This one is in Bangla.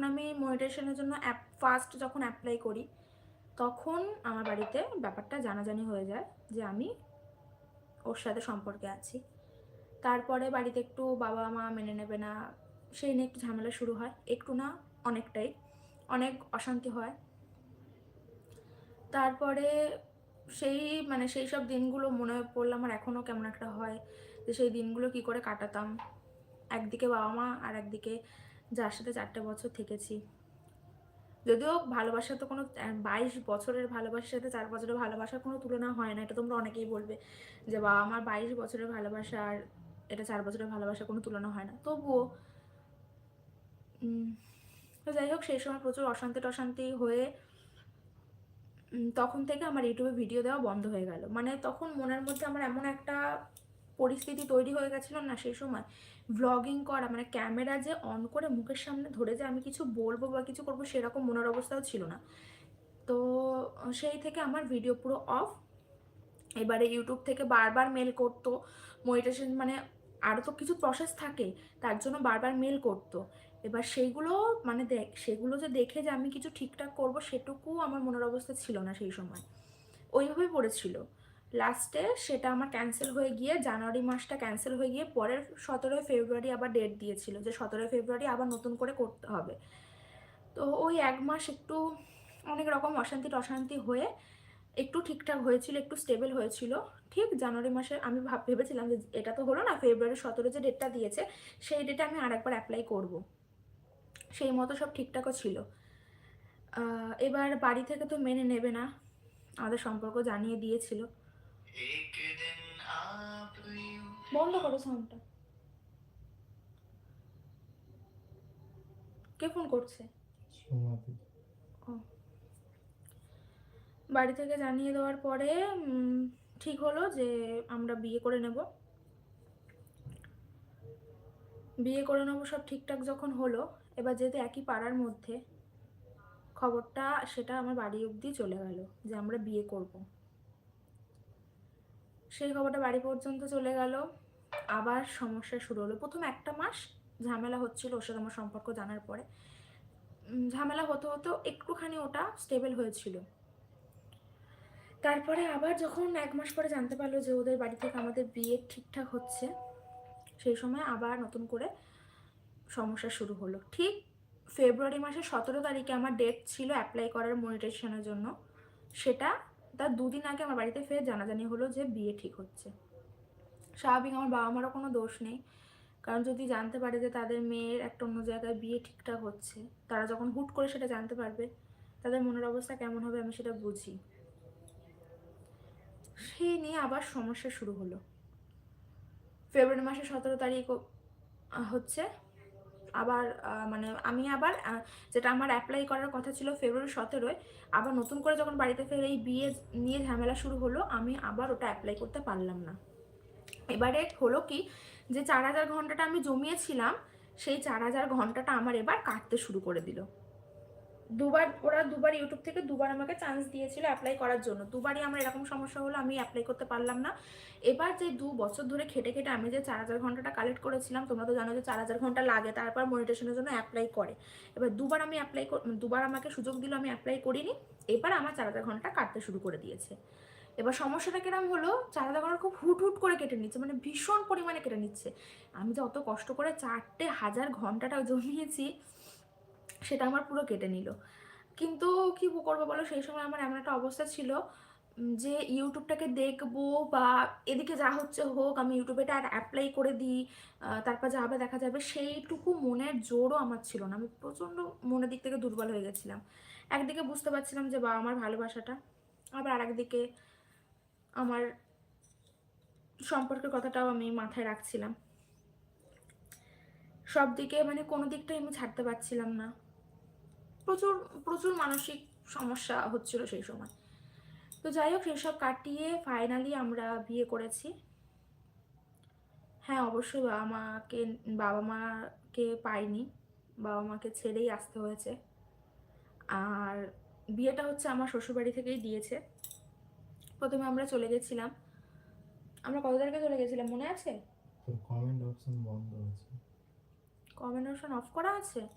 যখন আমি মনিটেশনের জন্য অ্যাপ ফার্স্ট যখন অ্যাপ্লাই করি, তখন আমার বাড়িতে ব্যাপারটা জানাজানি হয়ে যায় যে আমি ওর সাথে সম্পর্কে আছি। তারপরে বাড়িতে একটু বাবা মা মেনে নেবে না, সেই নিয়ে একটু ঝামেলা শুরু হয়, একটু না অনেকটাই, অনেক অশান্তি হয়। তারপরে সেই মানে সেই সব দিনগুলো মনে পড়লে আমার এখনও কেমন একটা হয় যে সেই দিনগুলো কি করে কাটাতাম। একদিকে বাবা মা আর একদিকে যার সাথে চারটে বছর থেকেছি। যদিও ভালোবাসা তো কোনো বাইশ বছরের ভালোবাসার সাথে চার বছরের ভালোবাসার কোনো তুলনা হয় না, এটা তোমরা অনেকেই বলবে যে বাবা আমার বাইশ বছরের ভালোবাসা আর এটা চার বছরের ভালোবাসা কোনো তুলনা হয় না। তবুও তো যাই হোক, সেই সময় প্রচুর অশান্তি টশান্তি হয়ে তখন থেকে আমার ইউটিউবে ভিডিও দেওয়া বন্ধ হয়ে গেল। মানে তখন মনের মধ্যে আমার এমন একটা পরিস্থিতি তৈরি হয়ে গেছিল না সেই সময়। ভ্লগিং করা মানে ক্যামেরা যে অন করে মুখের সামনে ধরে যে আমি কিছু বলব বা কিছু করব সেরকম মনের অবস্থাও ছিল না। তো সেই থেকে আমার ভিডিও পুরো অফ এবারে ইউটিউব থেকে বারবার মেল করতো। মনিটেশন মানে আরও তো কিছু প্রসেস থাকে, তার জন্য বারবার মেল করতো। এবার সেইগুলো মানে দেখ, সেগুলো যে দেখে যে আমি কিছু ঠিকঠাক করব সেটুকু আমার মনের অবস্থা ছিল না সেই সময়। ওইভাবেই পড়েছিল। লাস্টে সেটা আমার ক্যান্সেল হয়ে গিয়ে জানুয়ারি মাসটা ক্যান্সেল হয়ে গিয়ে পরের সতেরোই ফেব্রুয়ারি আবার ডেট দিয়েছিল যে সতেরোই ফেব্রুয়ারি আবার নতুন করে করতে হবে। তো ওই এক মাস একটু অনেক রকম অশান্তি টশান্তি হয়ে একটু ঠিকঠাক হয়েছিল, একটু স্টেবল হয়েছিল। ঠিক জানুয়ারি মাসে আমি ভাব, ভেবেছিলাম যে এটা তো হলো না, ফেব্রুয়ারি সতেরো যে ডেটটা দিয়েছে সেই ডেটে আমি আরেকবার অ্যাপ্লাই করব। সেই মতো সব ঠিকঠাকও ছিল। এবার বাড়ি থেকে তো মেনে নেবে না। আমাদের সম্পর্ক জানিয়ে দিয়েছিল। বন্ধ করো সাউন্ডটা কে ফোন করছে? ও। বাড়ি থেকে জানিয়ে দেওয়ার পরে ঠিক হলো যে আমরা বিয়ে করে নেব। বিয়ে করে নেব সব ঠিকঠাক যখন হলো এবার যেহেতু একই পাড়ার মধ্যে খবরটা সেটা আমার বাড়ি অবধি চলে গেল যে আমরা বিয়ে করব। সেই খবরটা বাড়ি পর্যন্ত চলে গেল। আবার সমস্যা শুরু হলো। প্রথম একটা মাস ঝামেলা হচ্ছিল ওর সাথে আমার সম্পর্ক জানার পরে। ঝামেলা হতে হতো একটুখানি ওটা স্টেবল হয়েছিল। তারপরে আবার যখন এক মাস পরে জানতে পারল যে ওদের বাড়ি থেকে আমাদের বিয়ে ঠিকঠাক হচ্ছে, সেই সময় আবার নতুন করে সমস্যা শুরু হলো। ঠিক ফেব্রুয়ারি মাসের সতেরো তারিখে আমার ডেট ছিল অ্যাপ্লাই করার মনিটেশনের জন্য। সেটা তার দুদিন আগে আমার বাড়িতে ফের জানাজানি হলো যে বিয়ে ঠিক হচ্ছে। স্বাভাবিক আমার বাবা মারও কোনো দোষ নেই। কারণ যদি জানতে পারে যে তাদের মেয়ের একটা অন্য জায়গায় বিয়ে ঠিকঠাক হচ্ছে, তারা যখন হুট করে সেটা জানতে পারবে, তাদের মনের অবস্থা কেমন হবে আমি সেটা বুঝি। সেই নিয়ে আবার সমস্যা শুরু হলো। ফেব্রুয়ারি মাসের সতেরো তারিখ হচ্ছে আবার মানে আমি আবার যেটা আমার অ্যাপ্লাই করার কথা ছিল ফেব্রুয়ারি সতেরোয়, আবার নতুন করে যখন বাড়িতে ফের এই বিয়ে নিয়ে ঝামেলা শুরু হলো, আমি আবার ওটা অ্যাপ্লাই করতে পারলাম না। এবারে হলো কি, যে চার হাজার ঘন্টাটা আমি জমিয়েছিলাম, সেই চার হাজার ঘন্টাটা আমার এবার কাটতে শুরু করে দিল। দুবার, ওরা দুবার ইউটিউব থেকে দুবার আমাকে চান্স দিয়েছিল অ্যাপ্লাই করার জন্য। দুবারই আমার এরকম সমস্যা হলো, আমি অ্যাপ্লাই করতে পারলাম না। এবার যে দু বছর ধরে খেটে খেটে আমি যে চার হাজার ঘন্টাটা কালেক্ট করেছিলাম, তোমরা তো জানো যে চার হাজার ঘণ্টা লাগে, তারপর মনিটেশনের জন্য অ্যাপ্লাই করে। এবার দুবার আমি অ্যাপ্লাই দুবার আমাকে সুযোগ দিল, আমি অ্যাপ্লাই করিনি। এবার আমার চার হাজার ঘণ্টা কাটতে শুরু করে দিয়েছে। এবার সমস্যাটা কিরম হলো, চার হাজার ঘণ্টা খুব হুট হুট করে কেটে নিচ্ছে মানে ভীষণ পরিমাণে কেটে নিচ্ছে। আমি যে অত কষ্ট করে চারটে হাজার ঘন্টাটা জমিয়েছি সেটা আমার পুরো কেটে নিল। কিন্তু কি করব বলো? সেই সময় আমার এমন একটা অবস্থা ছিল যে ইউটিউবটাকে দেখব বা এদিকে যা হচ্ছে হোক, আমি ইউটিউবে এটা অ্যাপ্লাই করে দিই তারপর যা হবে দেখা যাবে, সেইটুকু মনের জোরও আমার ছিল না। আমি প্রচণ্ড মনের দিক থেকে দুর্বল হয়ে গেছিলাম। একদিকে বুঝতে পারছিলাম যে বা আমার ভালোবাসাটা, আবার আরেকদিকে আমার সম্পর্কের কথাটাও আমি মাথায় রাখছিলাম। সব দিকে মানে কোনো দিকটাই আমি ছাড়তে পারছিলাম না। প্রচুর প্রচুর মানসিক সমস্যা হচ্ছিল সেই সময়। তো যাই হোক সেসব কাটিয়ে ফাইনালি আমরা বিয়ে করেছি। হ্যাঁ অবশ্যই বাবা মাকে বাবা মাকে পাইনি। বাবা মাকে ছেড়েই আসতে হয়েছে। আর বিয়েটা হচ্ছে আমার শ্বশুরবাড়ি থেকেই দিয়েছে। প্রথমে আমরা চলে গেছিলাম। আমরা কত তারিখে চলে গেছিলাম মনে আছে? কমেন্ট অপশন বন্ধ আছে। কমেন্ট অপশন অফ করা আছে।